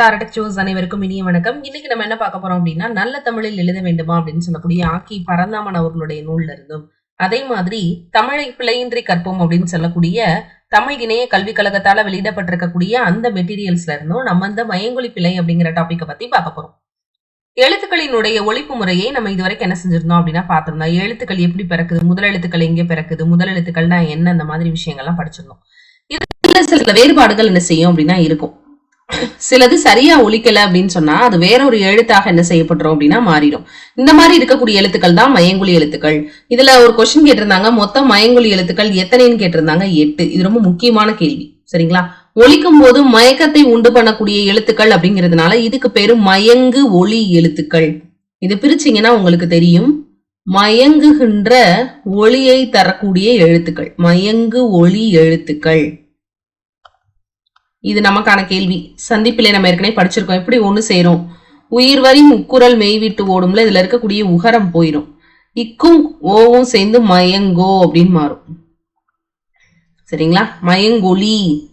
டாரடக் sous அனைவருக்கும் இனிய வணக்கம். இன்னைக்கு நம்ம என்ன பார்க்க போறோம் அப்படின்னா நல்ல தமிழில் எழுத வேண்டுமா அப்படின்னு சொல்லக்கூடிய ஆக்கி பரந்தாமன் அவர்களுடைய நூல்ல இருந்தும் அதே மாதிரி தமிழை பிழையின்றி கற்போம் அப்படின்னு சொல்லக்கூடிய தமிழ் இணைய கல்விக் கழகத்தால வெளியிடப்பட்டிருக்கக்கூடிய அந்த மெட்டீரியல்ஸ்ல இருந்தும் நம்ம இந்த மயங்கொழி பிழை அப்படிங்கிற டாபிக்கை பத்தி பார்க்க போறோம். எழுத்துக்களினுடைய ஒழிப்பு முறையை நம்ம இதுவரைக்கும் என்ன செஞ்சிருந்தோம் அப்படின்னா பார்த்திருந்தோம். எழுத்துக்கள் எப்படி பிறக்குது? முதல் எழுத்துக்கள் எங்கே பிறக்குது? முதல் எழுத்துக்கள்னா என்ன? அந்த மாதிரி விஷயங்கள்லாம் படிச்சிருந்தோம். இதுல சில வேறுபாடுகள் என்ன செய்யும் அப்படின்னா இருக்கும். சிலது சரியா ஒழிக்கல அப்படின்னு சொன்னா அது வேற ஒரு எழுத்தாக என்ன செய்யப்படுறோம் அப்படின்னா மாறிடும். இந்த மாதிரி இருக்கக்கூடிய எழுத்துக்கள் தான் மயங்குழி எழுத்துக்கள். இதுல ஒரு கொஸ்டின் கேட்டிருந்தாங்க மொத்தம் மயங்குழி எழுத்துக்கள் எத்தனைன்னு கேட்டிருந்தாங்க? எட்டு. இது ரொம்ப முக்கியமான கேள்வி. சரிங்களா? ஒழிக்கும் போது மயக்கத்தை உண்டு பண்ணக்கூடிய எழுத்துக்கள் அப்படிங்கிறதுனால இதுக்கு பேரு மயங்கு ஒளி எழுத்துக்கள். இது பிரிச்சீங்கன்னா உங்களுக்கு தெரியும். மயங்குகின்ற ஒளியை தரக்கூடிய எழுத்துக்கள். மயங்கு ஒளி எழுத்துக்கள். இது நமக்கான கேள்வி. சந்திப்பிலே நம்ம ஏற்கனவே படிச்சிருக்கோம். எப்படி ஒன்று சேரும் உயிர் வரி முக்குரல் மெய் விட்டு ஓடும்ல இதுல இருக்கக்கூடிய உகரம் போயிடும் இக்கும் ஓவும் சேர்ந்து மயங்கோ அப்படின்னு மாறும். சரிங்களா? மயங்கொலி.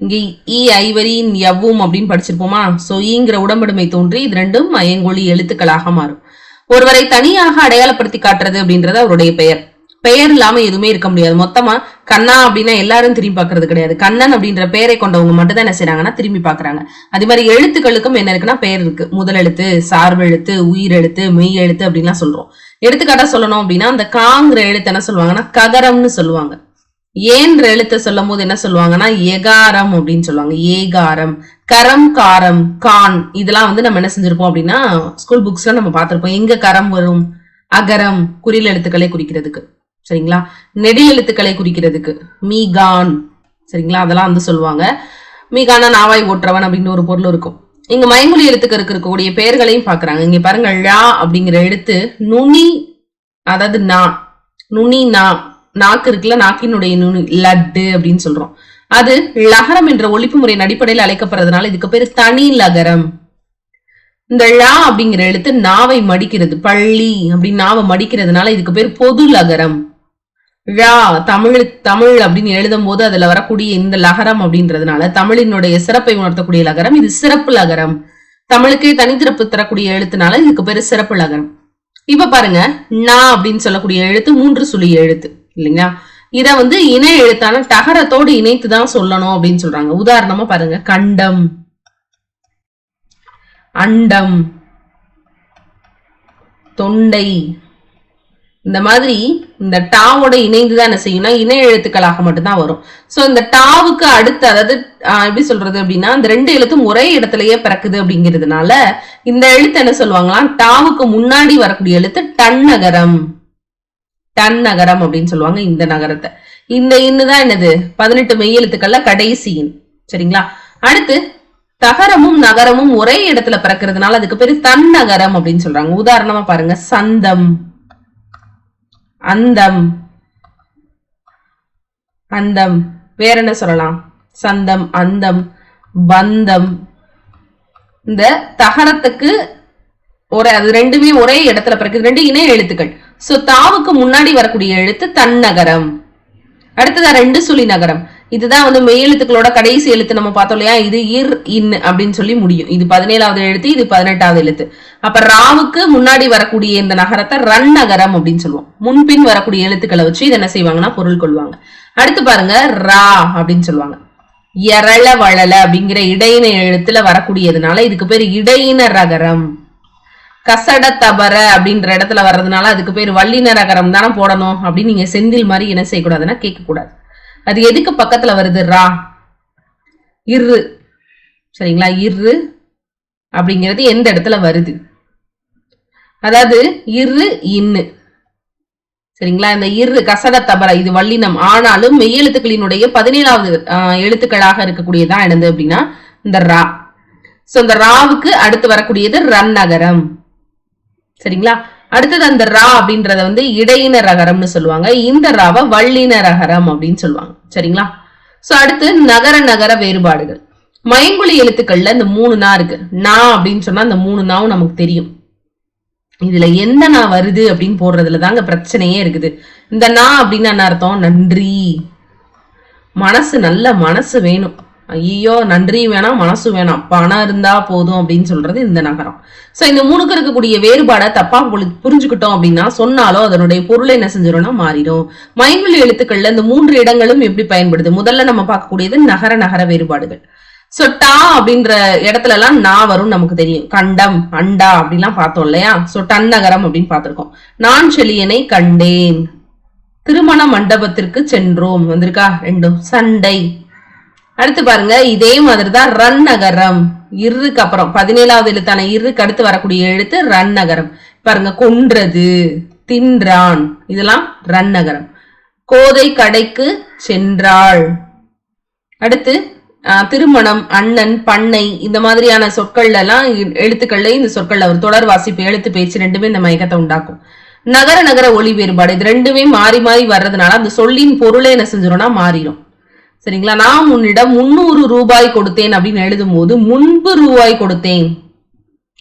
இங்கே ஈ ஐவரின் எவ்வும் அப்படின்னு படிச்சிருப்போமா? சோ ஈங்கிற உடம்படுமை தோன்றி இது ரெண்டும் மயங்கொலி எழுத்துக்களாக மாறும். ஒருவரை தனியாக அடையாளப்படுத்தி காட்டுறது அப்படின்றது அவருடைய பெயர். பெயர் இல்லாம எதுவுமே இருக்க முடியாது. மொத்தமா கண்ணா அப்படின்னா எல்லாரும் திரும்பி பாக்குறது கிடையாது. கண்ணன் அப்படின்ற பெயரை கொண்டவங்க மட்டும் தான் என்ன செய்றாங்கன்னா திரும்பி பாக்குறாங்க அதே மாதிரி எழுத்துக்களுக்கும் என்ன இருக்குன்னா பெயர் இருக்கு. முதல் எழுத்து சார்பு எழுத்து உயிர் எழுத்து மெய் எழுத்து அப்படின்லாம் சொல்றோம். எடுத்துக்காட்டா சொல்லணும் அப்படின்னா அந்த காங்கிற எழுத்து என்ன சொல்லுவாங்கன்னா ககரம்னு சொல்லுவாங்க. ஏன்ற எழுத்தை சொல்லும் போது என்ன சொல்லுவாங்கன்னா எகாரம் அப்படின்னு சொல்லுவாங்க. ஏகாரம் கரம் காரம் கான் இதெல்லாம் வந்து நம்ம என்ன செஞ்சிருப்போம் அப்படின்னா ஸ்கூல் புக்ஸ்ல நம்ம பார்த்திருப்போம். எங்க கரம் வரும்? அகரம் குறில் எழுத்துக்களை குறிக்கிறதுக்கு. சரிங்களா? நெடியெழுத்துக்களை குறிக்கிறதுக்கு. மீகான். சரிங்களா? அதெல்லாம் வந்து சொல்லுவாங்க. மீகானா நாவாய் ஓட்டுறவன் அப்படின்னு ஒரு பொருள் இருக்கும். இங்க மயமொழி எழுத்துக்களுக்கு இருக்கக்கூடிய பெயர்களையும் பாக்குறாங்க. இங்க பாருங்க ழா அப்படிங்கிற எழுத்து நுனி அதாவது நா. நுனி நா. நாக்கு இருக்குல்ல நாக்கினுடைய நுனி லட்டு அப்படின்னு சொல்றோம். அது லகரம் என்ற ஒழிப்பு முறையின் அடிப்படையில் அழைக்கப்படுறதுனால இதுக்கு பேரு தனி லகரம். இந்த ழா அப்படிங்கிற எழுத்து நாவை மடிக்கிறது பள்ளி அப்படின்னு நாவை மடிக்கிறதுனால இதுக்கு பேர் பொது லகரம். ழா தமிழ் தமிழ் அப்படின்னு எழுதும் போது அதுல வரக்கூடிய இந்த லகரம் அப்படின்றதுனால தமிழினுடைய சிறப்பை உணர்த்தக்கூடிய லகரம் இது சிறப்பு லகரம். தமிழுக்கே தனித்திறப்பு தரக்கூடிய எழுத்துனால இதுக்கு பேரு சிறப்பு லகரம். இப்ப பாருங்க நா அப்படின்னு சொல்லக்கூடிய எழுத்து மூன்று சுழி எழுத்து இல்லைங்களா? இத வந்து இணை எழுத்தான டகரத்தோடு இணைத்து தான் சொல்லணும் அப்படின்னு சொல்றாங்க. உதாரணமா பாருங்க கண்டம் அண்டம் தொண்டை இந்த மாதிரி இந்த டாவோட இணைந்து தான் என்ன செய்யும்னா இணை எழுத்துக்களாக மட்டும்தான் வரும். ஸோ இந்த டாவுக்கு அடுத்து அதாவது எப்படி சொல்றது அப்படின்னா இந்த ரெண்டு எழுத்தும் ஒரே இடத்துலயே பிறக்குது அப்படிங்கிறதுனால இந்த எழுத்து என்ன சொல்லுவாங்களாம்? டாவுக்கு முன்னாடி வரக்கூடிய எழுத்து டன்னகரம் டன் நகரம் அப்படின்னு சொல்லுவாங்க இந்த நகரத்தை. இந்த இன்னு தான் என்னது? பதினெட்டு மெய் எழுத்துக்கள்ல கடைசி இன். சரிங்களா? அடுத்து தகரமும் நகரமும் ஒரே இடத்துல பிறக்கிறதுனால அதுக்கு பேரு தன் நகரம் அப்படின்னு சொல்றாங்க. உதாரணமா பாருங்க சந்தம். அந்தம். அந்தம். வேற என்ன சொல்லலாம்? சந்தம் அந்தம் பந்தம். இந்த தகரத்துக்கு ஒரே அது ரெண்டுமே ஒரே இடத்துல பிறகு ரெண்டு இணை எழுத்துக்கள். சோ தாவுக்கு முன்னாடி வரக்கூடிய எழுத்து தன்னகரம். அடுத்ததா ரெண்டு சுழி நகரம். இதுதான் வந்து மெய் எழுத்துக்களோட கடைசி எழுத்து நம்ம பார்த்தோம் இல்லையா? இது இர் இன் அப்படின்னு சொல்லி முடியும். இது பதினேழாவது எழுத்து இது பதினெட்டாவது எழுத்து. அப்ப ராவுக்கு முன்னாடி வரக்கூடிய இந்த நகரத்தை ரன் நகரம் அப்படின்னு சொல்லுவோம். முன்பின் வரக்கூடிய எழுத்துக்களை வச்சு இதை என்ன செய்வாங்கன்னா பொருள் கொள்வாங்க. அடுத்து பாருங்க ரா அப்படின்னு சொல்லுவாங்க. எரள வளல அப்படிங்கிற இடையின எழுத்துல வரக்கூடியதுனால இதுக்கு பேர் இடையின ரகரம். கசட தபர அப்படின்ற இடத்துல வர்றதுனால அதுக்கு பேர் வல்லின ரகரம் தானே போடணும் அப்படின்னு நீங்க செந்தில் மாதிரி என்ன செய்யக்கூடாதுன்னா கேட்க கூடாது அது எதுக்கு பக்கத்துல வருது? ரா. இரு சரிங்களா? இரு அப்படிங்கிறது எந்த இடத்துல வருது? அதாவது இரு இன்னு. சரிங்களா? இந்த இரு கசட தபர இது வல்லினம். ஆனாலும் மெய்யெழுத்துக்களினுடைய பதினேழாவது எழுத்துக்களாக இருக்கக்கூடியதான் என்னது அப்படின்னா இந்த ரா. சோ இந்த ராவுக்கு அடுத்து வரக்கூடியது ரன் நகரம். சரிங்களா? அடுத்தது அந்த ரா அப்படின்றத வந்து இடையின ரகரம்னு சொல்லுவாங்க. இந்த ராவை வள்ளின ரகரம் அப்படின்னு சொல்லுவாங்க. சரிங்களா? சோ அடுத்து நகர நகர வேறுபாடுகள். மயங்குழி எழுத்துக்கள்ல இந்த மூணு நா இருக்கு. நா அப்படின்னு சொன்னா அந்த மூணு நாவும் நமக்கு தெரியும். இதுல எந்த நா வருது அப்படின்னு போடுறதுல தாங்க பிரச்சனையே இருக்குது. இந்த நா அப்படின்னு என்ன அர்த்தம்? நன்றி. மனசு நல்ல மனசு வேணும். ஐயோ நன்றி வேணாம் மனசு வேணாம். பணம் இருந்தா போதும் அப்படின்னு சொல்றது இந்த நகரம். சோ இந்த மூணுக்கு இருக்கக்கூடிய வேறுபாடை தப்பா புரிஞ்சுக்கிட்டோம் அப்படின்னா சொன்னாலும் அதனுடைய பொருளை என்ன செஞ்சிடும்னா மாறிடும். மைமொழி எழுத்துக்கள்ல இந்த மூன்று இடங்களும் எப்படி பயன்படுது? முதல்ல நம்ம பார்க்கக்கூடியது நகர நகர வேறுபாடுகள். சோ டா அப்படின்ற இடத்துல எல்லாம் நான் வரும் நமக்கு தெரியும். கண்டம் அண்டா அப்படிலாம் பார்த்தோம் இல்லையா? சோ டன்னகரம் அப்படின்னு பார்த்துருக்கோம். நான் செழியனை கண்டேன். திருமண மண்டபத்திற்கு சென்றோம். வந்திருக்கா? ரெண்டும். சண்டை. அடுத்து பாருங்க இதே மாதிரிதான் ரன் நகரம். இருக்கு அப்புறம் பதினேழாவது எழுத்தான இருக்கு அடுத்து வரக்கூடிய எழுத்து ரன் நகரம். பாருங்க கொன்றது தின்றான். இதெல்லாம் ரன் நகரம். கோதை கடைக்கு சென்றாள். அடுத்து திருமணம் அண்ணன் பண்ணை இந்த மாதிரியான சொற்கள்ல எல்லாம் எழுத்துக்கள்ல இந்த சொற்கள்ல ஒரு தொடர் வாசிப்பு எழுத்து பேச்சு ரெண்டுமே இந்த மயக்கத்தை உண்டாக்கும். நகர நகர ஒளி வேறுபாடு இது ரெண்டுமே மாறி மாறி வர்றதுனால அந்த சொல்லின் பொருளே என்ன செஞ்சிடும்னா மாறிடும் சரிங்களா? நான் உன்னிடம் முந்நூறு ரூபாய் கொடுத்தேன் அப்படின்னு எழுதும் போது முன்பு ரூபாய் கொடுத்தேன்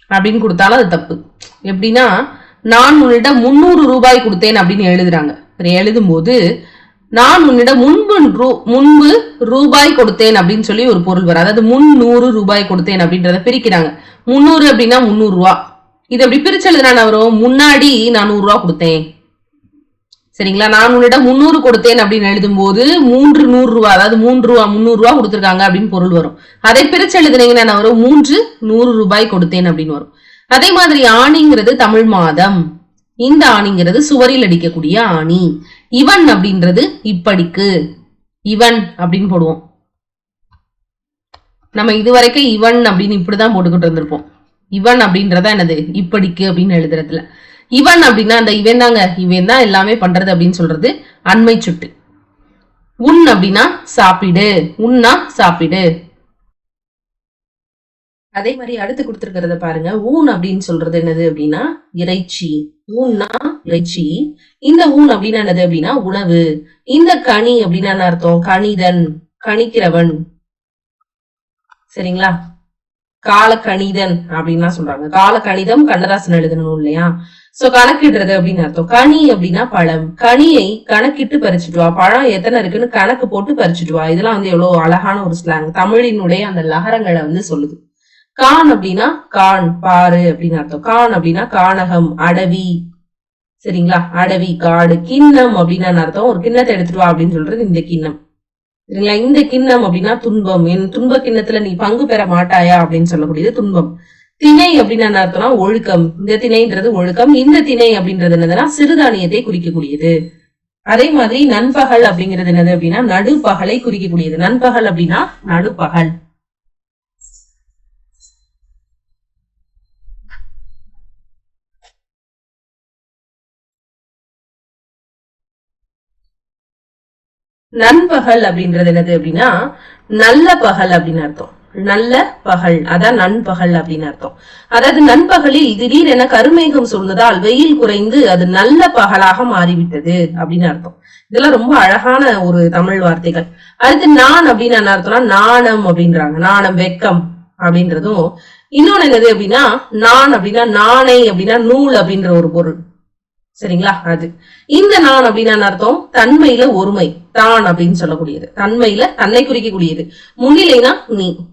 அப்படின்னு கொடுத்தாலும் அது தப்பு. எப்படின்னா நான் உன்னிடம் முந்நூறு ரூபாய் கொடுத்தேன் அப்படின்னு எழுதுறாங்க. சரி எழுதும்போது நான் உன்னிடம் முன்பு ரூ- முன்பு ரூபாய் கொடுத்தேன் அப்படின்னு சொல்லி ஒரு பொருள் வரும் அதாவது முன்னூறு ரூபாய் கொடுத்தேன் அப்படின்றத பிரிக்கிறாங்க. முந்நூறு அப்படின்னா முந்நூறு ரூபா. இது அப்படி பிரிச்சு எழுதுனா வரும்? முன்னாடி நான் நூறு ரூபா கொடுத்தேன். சரிங்களா? நான் உன்னிடம் முந்நூறு கொடுத்தேன் அப்படின்னு எழுதும்போது மூன்று நூறு ரூபா அதாவது மூன்று ரூபா முந்நூறு ரூபா கொடுத்துருக்காங்க அப்படின்னு பொருள் வரும். அதை பிரிச்சு எழுதுனீங்கன்னா என்ன வரும் மூன்று நூறு ரூபாய் கொடுத்தேன் அப்படின்னு வரும். அதே மாதிரி ஆணிங்கிறது தமிழ் மாதம். இந்த ஆணிங்கிறது சுவரில் அடிக்கக்கூடிய ஆணி. இவன் அப்படின்றது இப்படிக்கு. இவன் அப்படின்னு போடுவோம். நம்ம இதுவரைக்கும் இவன் அப்படின்னு இப்படிதான் போட்டுக்கிட்டு இருந்திருப்போம். இவன் அப்படின்றதா என்னது? இப்படிக்கு அப்படின்னு எழுதுறதுல. இவன் அப்படின்னா அந்த இவன் தாங்க இவன் தான் எல்லாமே பண்றது அப்படின்னு சொல்றது அண்மை சுட்டு. உன் அப்படின்னா சாப்பிடு. உன்னா சாப்பிடு. அதே மாதிரி அடுத்து கொடுத்துருக்கிறத பாருங்க. ஊன் அப்படின்னு சொல்றது என்னது அப்படின்னா இறைச்சி. ஊன்னா இறைச்சி. இந்த ஊன் அப்படின்னா என்னது அப்படின்னா உணவு. இந்த கனி அப்படின்னா என்ன அர்த்தம்? கணிதன் கணிக்கிறவன். சரிங்களா? கால கணிதன் அப்படின்லாம் சொல்றாங்க. கால கணிதம் கண்ணதாசன் எழுதணும் இல்லையா? சோ கணக்கிடுறது அப்படின்னு அர்த்தம். கனி அப்படின்னா பழம். கனியை கணக்கிட்டு பறிச்சுட்டு வா பழம் எத்தனை இருக்குன்னு கணக்கு போட்டு பறிச்சுட்டு வா இதெல்லாம் வந்து எவ்வளவு அழகான ஒரு ஸ்லாங் தமிழினுடைய அந்த லகரங்களை வந்து சொல்லுது. கான் அப்படின்னா கான் பாரு அப்படின்னு அர்த்தம். கான் அப்படின்னா கானகம் அடவி. சரிங்களா? அடவி காடு கிண்ணம் அப்படின்னா அர்த்தம். ஒரு கிண்ணத்தை எடுத்துட்டு வா அப்படின்னு சொல்றது இந்த கிண்ணம். சரிங்களா? இந்த கிண்ணம் அப்படின்னா துன்பம். என் துன்ப கிண்ணத்துல நீ பங்கு பெற மாட்டாயா அப்படின்னு சொல்லக்கூடியது துன்பம். திணை அப்படின்னு என்ன அர்த்தம்னா ஒழுக்கம். இந்த திணைன்றது ஒழுக்கம். இந்த திணை அப்படின்றது என்னதுன்னா சிறுதானியத்தை குறிக்கக்கூடியது. அதே மாதிரி நண்பகல் அப்படிங்கிறது என்னது அப்படின்னா நடுப்பகலை குறிக்கக்கூடியது. நண்பகல் அப்படின்னா நடுப்பகல். நண்பகல் அப்படின்றது என்னது அப்படின்னா நல்ல பகல் அப்படின்னு அர்த்தம். நல்ல பகல். அதான் நண்பகல் அப்படின்னு அர்த்தம். அதாவது நண்பகலில் திடீரென கருமேகம் சூழ்ந்ததால் வெயில் குறைந்து அது நல்ல பகலாக மாறிவிட்டது அப்படின்னு அர்த்தம். இதெல்லாம் ரொம்ப அழகான ஒரு தமிழ் வார்த்தைகள். அடுத்து நான் அப்படின்னு என்ன அர்த்தம்னா நாணம் அப்படின்றாங்க. நாணம் வெக்கம் அப்படின்றதும். இன்னொன்னு என்னது அப்படின்னா நான் அப்படின்னா நாணை அப்படின்னா நூல் அப்படின்ற ஒரு பொருள். சரிங்களா? அது. இந்த நான் அப்படின்னு என்ன அர்த்தம்? தன்மையில ஒருமை. தான் அப்படின்னு சொல்லக்கூடியது. தன்மையில தன்னை குறிக்கக்கூடியது. முன்னிலைனா நீ.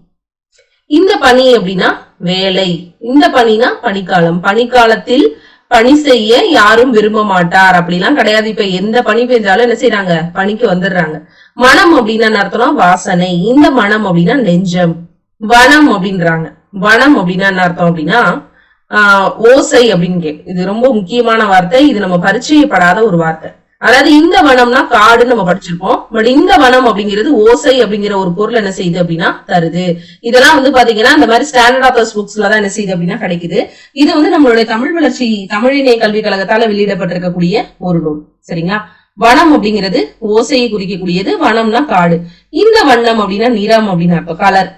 இந்த பணி அப்படின்னா வேலை. இந்த பணினா பனிக்காலம் பனிக்காலத்தில் பணி செய்ய யாரும் விரும்ப மாட்டார். அப்படிலாம் கிடையாது. இப்ப எந்த பனி பெஞ்சாலும் என்ன செய்யறாங்க பணிக்கு வந்துடுறாங்க. மனம் அப்படின்னா என்ன அர்த்தம்னா வாசனை. இந்த மனம் அப்படின்னா நெஞ்சம். வனம் அப்படின்றாங்க. வனம் அப்படின்னா என்ன அர்த்தம் அப்படின்னா ஆஹ் ஓசை அப்படின்னு கே இது ரொம்ப முக்கியமான வார்த்தை. இது நம்ம பரிச்சயப்படாத ஒரு வார்த்தை. அதாவது இந்த வனம்னா காடுன்னு நம்ம படிச்சிருப்போம். பட் இந்த வனம் அப்படிங்கிறது ஓசை அப்படிங்கிற ஒரு பொருள் என்ன செய்யுது அப்படின்னா தருது. இதெல்லாம் வந்து பாத்தீங்கன்னா இந்த மாதிரி ஸ்டாண்டர்ட் ஆஃபர்ஸ் புக்ஸ்ல தான் என்ன செய்யுது அப்படின்னா கிடைக்குது. இது வந்து நம்மளுடைய தமிழ் வளர்ச்சி தமிழினை கல்விக் கழகத்தால வெளியிடப்பட்டிருக்கக்கூடிய ஒரு நூல். சரிங்களா? வனம் அப்படிங்கிறது ஓசையை குறிக்கக்கூடியது. வனம்னா காடு. இந்த வண்ணம் அப்படின்னா நிறம் அப்படின்னு அர்த்தம். கலர்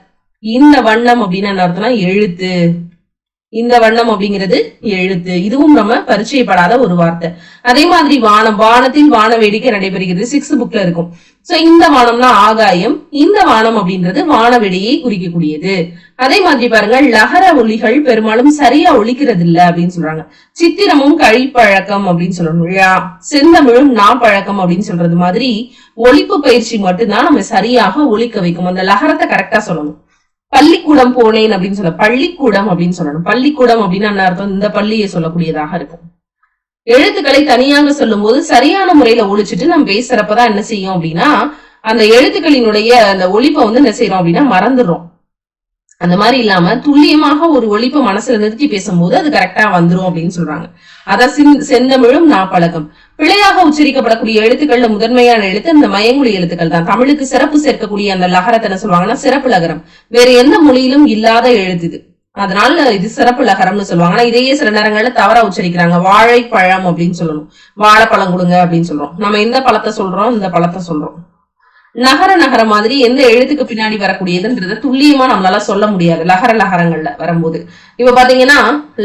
இந்த வண்ணம் அப்படின்னா என்ன அர்த்தம்னா எழுத்து. இந்த வண்ணம் அப்படிங்கிறது எழுத்து. இதுவும் நம்ம பரிச்சயப்படாத ஒரு வார்த்தை. அதே மாதிரி வானம். வானத்தில் வான வேடிக்கை நடைபெறுகிறது. சிக்ஸ் புக்ல இருக்கும். சோ இந்த வானம்னா ஆகாயம். இந்த வானம் அப்படின்றது வானவெளியை குறிக்கக்கூடியது. அதே மாதிரி பாருங்க லகர ஒலிகள் பெரும்பாலும் சரியா ஒழிக்கிறது இல்ல அப்படின்னு சொல்றாங்க. சித்திரமும் கழிப்பழக்கம் அப்படின்னு சொல்லணும் செந்தமிழும் நா நாப்பழக்கம் அப்படின்னு சொல்றது மாதிரி ஒழிப்பு பயிற்சி மட்டும்தான் நம்ம சரியாக ஒழிக்க வைக்கும். அந்த லகரத்தை கரெக்டா சொல்லணும். பள்ளிக்கூடம் போனேன் அப்படின்னு சொல்ல பள்ளிக்கூடம் அப்படின்னு சொல்லணும். பள்ளிக்கூடம் அப்படின்னு என்ன அர்த்தம்? இந்த பள்ளியை சொல்லக்கூடியதாக இருக்கும். எழுத்துக்களை தனியாக சொல்லும் போது சரியான முறையில ஒழிச்சிட்டு நம்ம பேசுறப்பதான் என்ன செய்யும் அப்படின்னா அந்த எழுத்துக்களினுடைய அந்த ஒழிப்பை வந்து என்ன செய்யறோம் அப்படின்னா மறந்துடுறோம். அந்த மாதிரி இல்லாம துல்லியமாக ஒரு ஒழிப்பு மனசுல நிறுத்தி பேசும்போது அது கரெக்டா வந்துரும் அப்படின்னு சொல்றாங்க. அத செந்தமிழும் நாப்பழகம் பிழையாக உச்சரிக்கப்படக்கூடிய எழுத்துக்கள்ல முதன்மையான எழுத்து அந்த மயங்குழி எழுத்துக்கள் தான். தமிழுக்கு சிறப்பு சேர்க்கக்கூடிய அந்த லகரத்தை என்ன சொல்லுவாங்கன்னா சிறப்பு லகரம். வேற எந்த மொழியிலும் இல்லாத எழுத்து இது. அதனால இது சிறப்பு லகரம்னு சொல்லுவாங்க. ஆனா இதையே சில நேரங்கள்ல தவறா உச்சரிக்கிறாங்க. வாழைப்பழம் அப்படின்னு சொல்லணும். வாழைப்பழம் கொடுங்க அப்படின்னு சொல்றோம். நம்ம எந்த பழத்தை சொல்றோம் இந்த பழத்தை சொல்றோம். நகர நகர மாதிரி எந்த எழுத்துக்கு பின்னாடி வரக்கூடியதுன்றத துல்லியமா நம்மளால சொல்ல முடியாது. லகர லகரங்கள்ல வரும்போது. இப்ப பாத்தீங்கன்னா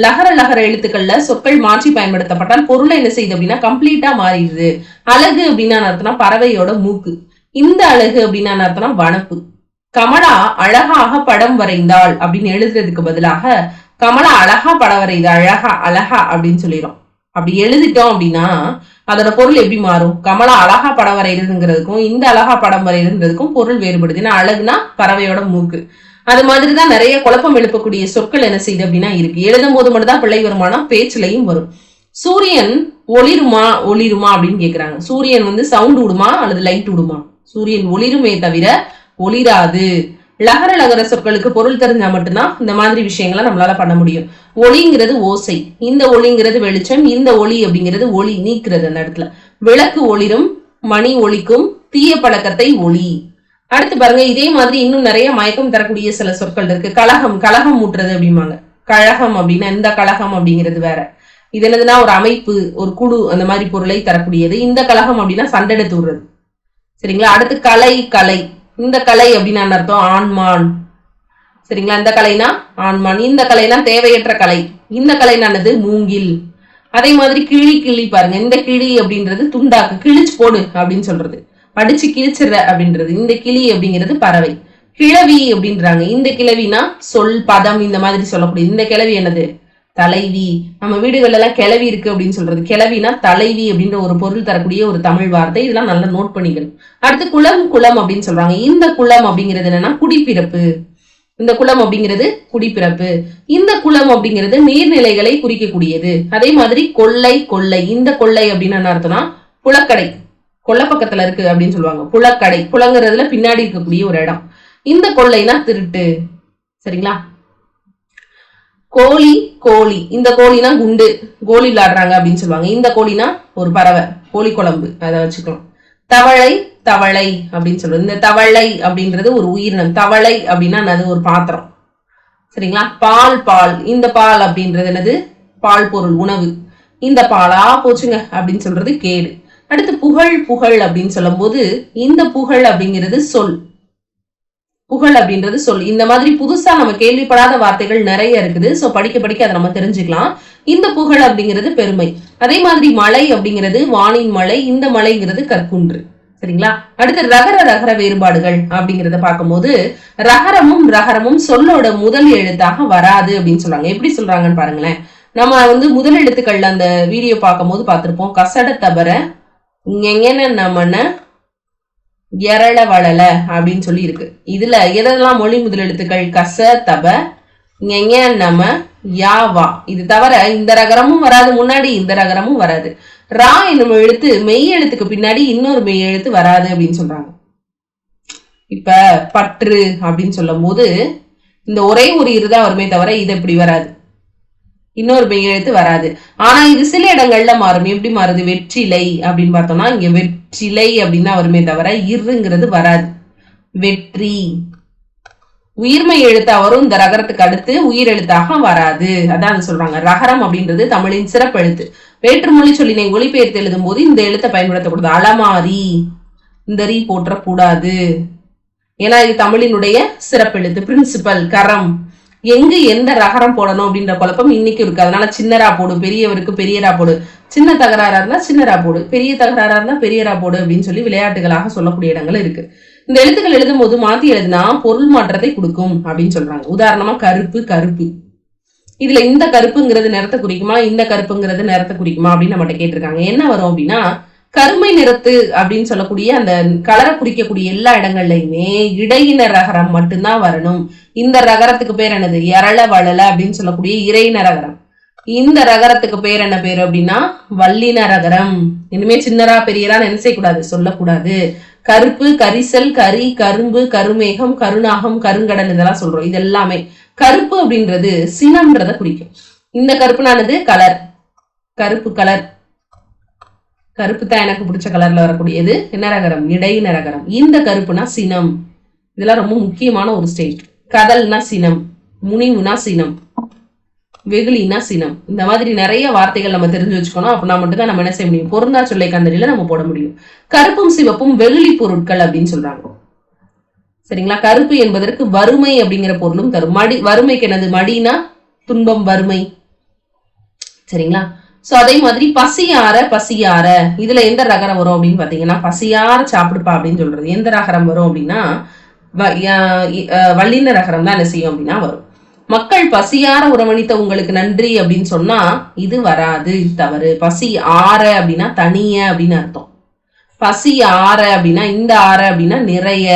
லகர லகர எழுத்துக்கள்ல சொற்கள் மாற்றி பயன்படுத்தப்பட்டால் பொருளை என்ன செய்யுது அப்படின்னா கம்ப்ளீட்டா மாறிடுது. அழகு அப்படின்னா அர்த்தம்னா பறவையோட மூக்கு. இந்த அழகு அப்படின்னா அர்த்தம்னா வனப்பு. கமலா அழகாக படம் வரைந்தாள் அப்படின்னு எழுதுறதுக்கு பதிலாக கமலா அழகா படம் வரையுது அழகா அழகா அப்படின்னு சொல்லிடும். அப்படி எழுதிட்டோம் அப்படின்னா அதோட பொருள் எப்படி மாறும்? கமலா அழகா படம் வரைகிறதுங்கிறதுக்கும் இந்த அழகா படம் வரைகிறதுக்கும் பொருள் வேறுபடுது. ஏன்னா அழகுனா பறவையோட மூக்கு. அது மாதிரிதான் நிறைய குழப்பம் எழுப்பக்கூடிய சொற்கள் என்ன செய்யுது அப்படின்னா இருக்கு. எழுதும் போது மட்டும் தான் பிள்ளை வருமானம் பேச்சுலையும் வரும். சூரியன் ஒளிருமா ஒளிருமா அப்படின்னு கேக்குறாங்க. சூரியன் வந்து சவுண்ட் விடுமா அல்லது லைட் விடுமா? சூரியன் ஒளிருமே தவிர ஒளிராது. லகர லகர சொற்களுக்கு பொருள் தெரிஞ்சா மட்டும்தான் இந்த மாதிரி விஷயங்களை நம்மளால பண்ண முடியும். ஒளிங்கிறது ஓசை. இந்த ஒளிங்கிறது வெளிச்சம் இந்த ஒளி அப்படிங்கிறது ஒளி நீக்கிறது அந்த இடத்துல. விளக்கு ஒளிரும் மணி ஒளிக்கும் தீய பழக்கத்தை ஒளி. அடுத்து பாருங்க இதே மாதிரி இன்னும் நிறைய மயக்கம் தரக்கூடிய சில சொற்கள் இருக்கு. கழகம் கழகம் ஊட்டுறது அப்படிம்பாங்க. கழகம் அப்படின்னா இந்த கழகம் அப்படிங்கிறது வேற. இது என்னதுன்னா ஒரு அமைப்பு ஒரு குழு அந்த மாதிரி பொருளை தரக்கூடியது. இந்த கழகம் அப்படின்னா சண்டை எடுத்து விடுறது. சரிங்களா? அடுத்து கலை கலை. இந்த கலை அப்படின்னு அர்த்தம்? ஆண்மான். சரிங்களா? இந்த கலைனா ஆண்மான். இந்த கலைனா தேவையற்ற கலை. இந்த கலைனானது மூங்கில். அதே மாதிரி கிழி கிழி பாருங்க. இந்த கிழி அப்படின்றது துண்டாக்கு. கிழிச்சு போடு அப்படின்னு சொல்றது. படிச்சு கிழிச்சிடுற அப்படின்றது. இந்த கிளி அப்படிங்கிறது பறவை. கிழவி அப்படின்றாங்க. இந்த கிழவினா சொல் பதம் இந்த மாதிரி சொல்லக்கூடிய இந்த கிழவி என்னது? தலைவி. நம்ம வீடுகள்ல எல்லாம் கிளவி இருக்கு அப்படின்னு சொல்றது. கிளவினா தலைவி அப்படின்ற ஒரு பொருள் தரக்கூடிய ஒரு தமிழ் வார்த்தை. இதெல்லாம் நல்லா நோட் பண்ணிக்கணும். அடுத்து குளம் குளம் அப்படின்னு சொல்றாங்க. இந்த குளம் அப்படிங்கிறது என்னன்னா குடிப்பிறப்பு. இந்த குளம் அப்படிங்கிறது குடிப்பிறப்பு. இந்த குளம் அப்படிங்கிறது நீர்நிலைகளை குறிக்கக்கூடியது. அதே மாதிரி கொள்ளை கொள்ளை. இந்த கொள்ளை அப்படின்னு என்ன அர்த்தம்னா குளக்கடை. கொள்ள பக்கத்துல இருக்கு அப்படின்னு சொல்லுவாங்க. புலக்கடை குளங்கிறதுல பின்னாடி இருக்கக்கூடிய ஒரு இடம். இந்த கொள்ளைனா திருட்டு. சரிங்களா? கோழி கோழி. இந்த கோழினா குண்டு. கோழி விளையாடுறாங்க அப்படின்னு சொல்லுவாங்க. இந்த கோழினா ஒரு பறவை. கோழி குழம்பு. அதை வச்சுக்கலாம். தவளை தவளை அப்படின்னு சொல்றது. இந்த தவளை அப்படின்றது ஒரு உயிரினம். தவளை அப்படின்னா அது ஒரு பாத்திரம். சரிங்களா? பால் பால். இந்த பால் அப்படின்றது என்னது? பால் பொருள் உணவு. இந்த பாலா போச்சுங்க அப்படின்னு சொல்றது கேடு. அடுத்து புகழ் புகழ் அப்படின்னு சொல்லும் போது இந்த புகழ் அப்படிங்கிறது சொல். புகழ் அப்படின்றது சொல். இந்த மாதிரி புதுசா நம்ம கேள்விப்படாத வார்த்தைகள் நிறைய இருக்குது. சோ படிக்க படிக்க அதை நம்ம தெரிஞ்சுக்கலாம். இந்த புகழ் அப்படிங்கிறது பெருமை. அதே மாதிரி மலை அப்படிங்கிறது வானின் மலை இந்த மலைங்கிறது கற்குன்று. சரிங்களா? அடுத்து ரகர ரகர வேறுபாடுகள் அப்படிங்கிறத பார்க்கும்போது ரகரமும் ரகரமும் சொல்லோட முதல் எழுத்தாக வராது அப்படின்னு சொல்றாங்க. எப்படி சொல்றாங்கன்னு பாருங்களேன். நம்ம வந்து முதல் எழுத்துக்கள்ல அந்த வீடியோ பார்க்கும்போது பார்த்திருப்போம். கசட தபர இங்க நம்மன எரள வளல அப்படின்னு சொல்லி இருக்கு இதுல எதெல்லாம் மொழி முதலெழுத்துக்கள்? கச தப நம யா வா. இது தவிர இந்த ரகரமும் வராது முன்னாடி இந்த ரகரமும் வராது. ரா என்னும் எழுத்து மெய் எழுத்துக்கு பின்னாடி இன்னொரு மெய் எழுத்து வராது அப்படின்னு சொல்றாங்க. இப்ப பற்று அப்படின்னு சொல்லும் போது இந்த ஒரே ஒரு இருதான் வருமே தவிர இது இப்படி வராது. இன்னொரு மெய் எழுத்து வராது. ஆனா இது சில இடங்கள்ல மாறும். எப்படி மாறுது? வெற்றிலை அப்படின்னு பார்த்தோம்னா இங்க வெற்றிலை அப்படின்னு வருமே தவிர இருங்கிறது வராது. வெற்றி. உயிர்மை எழுத்தா வரும் இந்த ரகரத்துக்கு அடுத்து உயிர் எழுத்தாக வராது. அதான் சொல்றாங்க. ரகரம் அப்படின்றது தமிழின் சிறப்பு எழுத்து. வேற்றுமொழி சொல்லினை ஒளிபெயர்த்து எழுதும் போது இந்த எழுத்தை பயன்படுத்தக்கூடாது. அலமாரி. இந்த ரீ போற்றக்கூடாது. ஏன்னா இது தமிழினுடைய சிறப்பெழுத்து பிரின்சிபல் கரம். எங்க எந்த ரகரம் போடணும் அப்படின்ற குழப்பம் இன்னைக்கு இருக்கு. அதனால சின்னரா போடு பெரியவருக்கு பெரியரா போடு. சின்ன தகராறா இருந்தா சின்னரா போடு. பெரிய தகராறா இருந்தா பெரியரா போடு அப்படின்னு சொல்லி விளையாட்டுகளாக சொல்லக்கூடிய இடங்கள் இருக்கு. இந்த எழுத்துக்கள் எழுதும் போது மாத்தி எழுதுனா பொருள் மாற்றத்தை கொடுக்கும் அப்படின்னு சொல்றாங்க. உதாரணமா கருப்பு கருப்பு. இதுல இந்த கருப்புங்கிறது நிறத்தை குறிக்குமா? இந்த கருப்புங்கிறது நிறத்தை குறிக்குமா? அப்படின்னு நம்மகிட்ட கேட்டிருக்காங்க. என்ன வரும் அப்படின்னா கருமை நிறத்து அப்படின்னு சொல்லக்கூடிய அந்த கலரை குறிக்கக்கூடிய எல்லா இடங்கள்லயுமே இடையின ரகரம் மட்டும்தான் வரணும். இந்த ரகரத்துக்கு பேர் என்னது? எரள வளல அப்படின்னு சொல்லக்கூடிய இறையின ரகரம். இந்த ரகரத்துக்கு பேர் என்ன பேரு அப்படின்னா? வல்லின ரகரம். இனிமே சின்னரா பெரியரா என்ன சொல்லக்கூடாது. கருப்பு கரிசல் கரி கரும்பு கருமேகம் கருநாகம் கருங்கடல் இதெல்லாம் சொல்றோம். இது எல்லாமே கருப்பு அப்படின்றது சினம்ன்றத குறிக்கும். இந்த கருப்புனானது கலர். கருப்பு கலர். கருப்பு தான் எனக்கு பிடிச்ச கலர்ல வரக்கூடியது என்ன இடை நரகரம் இந்த கருப்புனா சினம். இதெல்லாம் ரொம்ப முக்கியமான ஒரு ஸ்டேட் கதல்னா சினம் முனிவுனா சினம் வெகுலினா சினம். இந்த மாதிரி நிறைய வார்த்தைகள் நம்ம தெரிஞ்சு வச்சுக்கணும். அப்படின்னா மட்டும்தான் நம்ம என்ன செய்ய முடியும்? பொருந்தா சொல்லை கந்தடியில நம்ம போட முடியும். கருப்பும் சிவப்பும் வெகுளி பொருட்கள் அப்படின்னு சொல்றாங்க. சரிங்களா? கருப்பு என்பதற்கு வறுமை அப்படிங்கிற பொருளும் தரும். மடி வறுமைக்கு என்னது? மடினா துன்பம் வறுமை. சரிங்களா? ஸோ அதே மாதிரி பசியார பசியார. இதுல எந்த ரகரம் வரும் அப்படின்னு பாத்தீங்கன்னா பசியார சாப்பிடுப்பா அப்படின்னு சொல்றது. எந்த ரகரம் வரும் அப்படின்னா வள்ளின ரகரம் தான் என்ன செய்யும் அப்படின்னா வரும். மக்கள் பசியார உறவணித்த உங்களுக்கு நன்றி அப்படின்னு சொன்னா இது வராது இது தவறு. பசி ஆற அப்படின்னா தனிய அப்படின்னு அர்த்தம். பசி ஆற அப்படின்னா இந்த ஆற அப்படின்னா நிறைய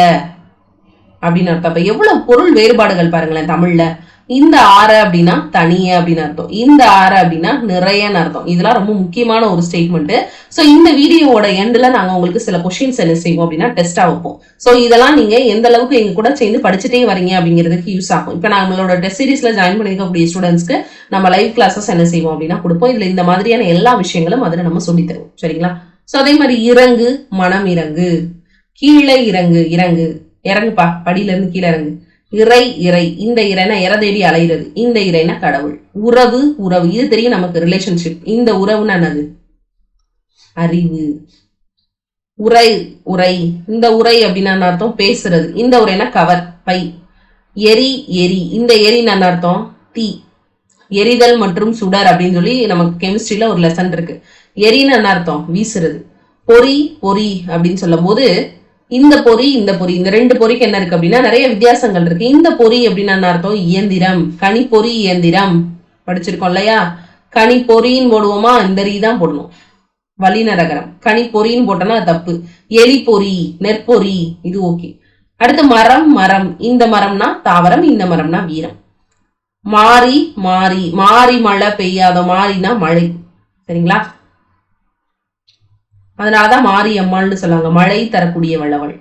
அப்படின்னு அர்த்தம். அப்ப எவ்வளவு பொருள் வேறுபாடுகள் பாருங்களேன் தமிழ்ல. இந்த ஆறு அப்படின்னா தனிய அப்படின்னு அர்த்தம். இந்த ஆறு அப்படின்னா நிறையன்னு அர்த்தம். இதெல்லாம் ரொம்ப முக்கியமான ஒரு ஸ்டேட்மெண்ட் ஸோ இந்த வீடியோவோட எண்டில் நாங்கள் உங்களுக்கு சில கொஷின்ஸ் என்ன செய்வோம் அப்படின்னா டெஸ்ட்டாக வைப்போம். ஸோ இதெல்லாம் நீங்கள் எந்த அளவுக்கு எங்க கூட சேர்ந்து படிச்சுட்டே வரீங்க அப்படிங்கிறதுக்கு யூஸ் ஆகும். இப்போ நம்மளோட டெஸ்ட் சீரீஸில் ஜாயின் பண்ணிருக்கக்கூடிய ஸ்டூடெண்ட்ஸ்க்கு நம்ம லைவ் கிளாஸஸ் என்ன செய்வோம் அப்படின்னா கொடுப்போம். இதில் இந்த மாதிரியான எல்லா விஷயங்களும் அதில் நம்ம சொல்லி தருவோம். சரிங்களா? ஸோ அதே மாதிரி இறங்கு மனம் இறங்கு. கீழே இறங்கு இறங்கு. இறங்குப்பா படியிலேருந்து கீழே இறங்கு. இறை இறை. இந்த இறைனா இற தேடி அலைகிறது இந்த இறைனா கடவுள். உறவு உறவு. இது தெரியும் நமக்கு ரிலேஷன்ஷிப் இந்த உறவுன்னா என்னது? அறிவு. உரை உரை. இந்த உரை அப்படின்னு என்ன அர்த்தம்? பேசுறது. இந்த உரைனா கவர் பை. எரி எரி. இந்த எரின்னு அர்த்தம்? தீ. எரிதல் மற்றும் சுடர் அப்படின்னு சொல்லி நமக்கு கெமிஸ்ட்ரியில ஒரு லெசன் இருக்கு. எரின்னு என்ன அர்த்தம்? வீசுறது. பொறி பொறி அப்படின்னு சொல்லும் போது இந்த பொறி இந்த பொறி இந்த ரெண்டு பொறிக்கு என்ன இருக்கு அப்படின்னா நிறைய வித்தியாசங்கள் இருக்கு. இந்த பொறி அப்படின்னா அர்த்தம்? இயந்திரம். கனிப்பொறி இயந்திரம். படிச்சிருக்கோம் இல்லையா? கனிப்பொறின்னு போடுவோமா? இந்த ரீ தான் போடணும். வல்லினரகரம் கனிப்பொறின்னு போட்டோம்னா தப்பு. எலி நெற்பொறி இது ஓகே. அடுத்து மரம் மரம். இந்த மரம்னா தாவரம் இந்த மரம்னா வீரம். மாறி மாறி. மாறி மழை பெய்யாத மாறினா மழை. சரிங்களா? அதனாலதான் மாறி அம்மாள்னு சொல்லுவாங்க மழை தரக்கூடிய வல்லவள்.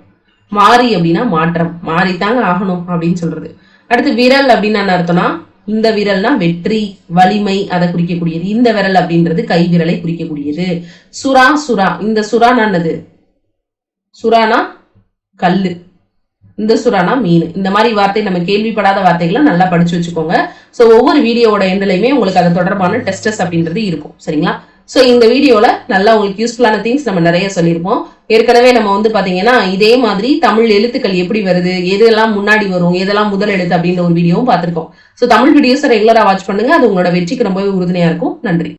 மாறி அப்படின்னா மாற்றம். மாறித்தாங்க ஆகணும் அப்படின்னு சொல்றது. அடுத்து விரல் அப்படின்னு என்ன அர்த்தம்னா இந்த விரல்னா வெற்றி வலிமை அதை குறிக்கக்கூடியது. இந்த விரல் அப்படின்றது கை விரலை குறிக்கக்கூடியது. சுறா சுறா. இந்த சுறானா என்னது? சுறானா கல்லு. இந்த சுறானா மீன். இந்த மாதிரி வார்த்தை நம்ம கேள்விப்படாத வார்த்தைகளை நல்லா படிச்சு வச்சுக்கோங்க. ஸோ ஒவ்வொரு வீடியோவோட எண்ட்லையுமே உங்களுக்கு அது தொடர்பான டெஸ்டஸ் அப்படின்றது இருக்கும். சரிங்களா? சோ இந்த வீடியோல நல்லா உங்களுக்கு யூஸ்ஃபுல்லான திங்ஸ் நம்ம நிறைய சொல்லியிருப்போம். ஏற்கனவே நம்ம வந்து பாத்தீங்கன்னா இதே மாதிரி தமிழ் எழுத்துக்கள் எப்படி வருது எதெல்லாம் முன்னாடி வரும் எதெல்லாம் முதல் எழுத்து அப்படின்ற ஒரு வீடியோவும் பார்த்துருக்கோம். சோ தமிழ் வீடியோஸை ரெகுலராக வாட்ச் பண்ணுங்க. அது உங்களோட வெற்றிக்கு ரொம்பவே உறுதுணையா இருக்கும். நன்றி.